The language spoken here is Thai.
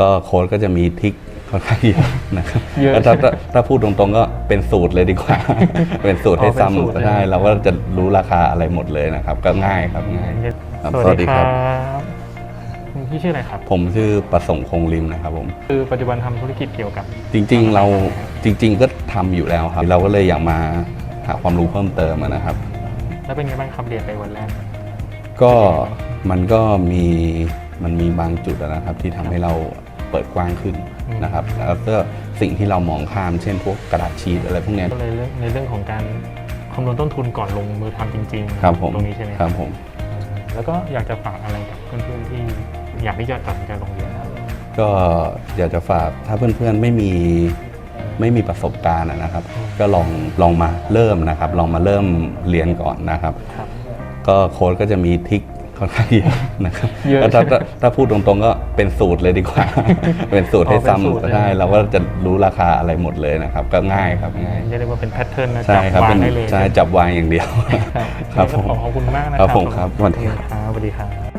ก็โค้ดก็จะมีทริกค่อนข้างเยอะนะครับเยอะ แล้วถ้าถ้าถ้าพูดตรงๆก็เป็นสูตรเลยดีกว่า เป็นสูตรให้อ๋อเป็นสูตรซ้ำก็เลยได้ นะ เราก็จะรู้ราคาอะไรหมดเลยนะครับ ก็ง่ายครับง่าย ครับสวัสดีครับ คุณพี่ชื่ออะไรครับ ผมชื่อประสงค์คงริมนะครับผม คือปัจจุบันทำธุรกิจเกี่ยวกับ จริงๆเราจริง ๆ ก็ทำอยู่แล้วครับ เราก็เลยอยากมาหาความรู้เพิ่มเติมอะนะครับ แล้วเป็นไงบ้างครับเรียนไปวันแรก ก็มันก็มีมันมีบางจุดอะนะครับที่ทำให้เรา เปิดกว้างขึ้นอืมนะครับแล้วก็สิ่งที่เรามองข้ามเช่นพวกกระดาษชีตอะไรพวกเนี้ยก็เลยเรื่องในเรื่องของการคำนวณต้นทุนก่อนลงมือทำจริงๆครับผมตรงนี้ใช่ไหมครับผมอืมแล้วก็อยากจะฝากอะไรกับเพื่อนๆที่อยากที่จะตัดสินใจลงเรียนครับก็อยากจะฝากถ้าเพื่อนๆไม่มีไม่มีประสบการณ์อะนะครับ ก็ลองลองมาเริ่มนะครับ ลองมาเริ่มเรียนก่อนนะครับครับก็โค้ดก็จะมีทริก ค่อนข้างเยอะนะครับเยอะแล้วถ้าถ้าถ้าพูดตรงๆก็เป็นสูตรเลยดีกว่า เป็นสูตรให้อ๋อเป็นสูตร ซ้ำก็เลยได้นะเราก็จะรู้ราคาอะไรหมดเลยนะครับ ก็ง่ายครับง่าย เรียกได้ว่าเป็นแพทเทิร์นนะใช่ครับจัวาเป็งนได้เลยใช่จับวางอย่างเดียว ครับครับขอผมขอบคุณมากนะคครัรับบผมครับสวัสดีครับสวัสดีครับ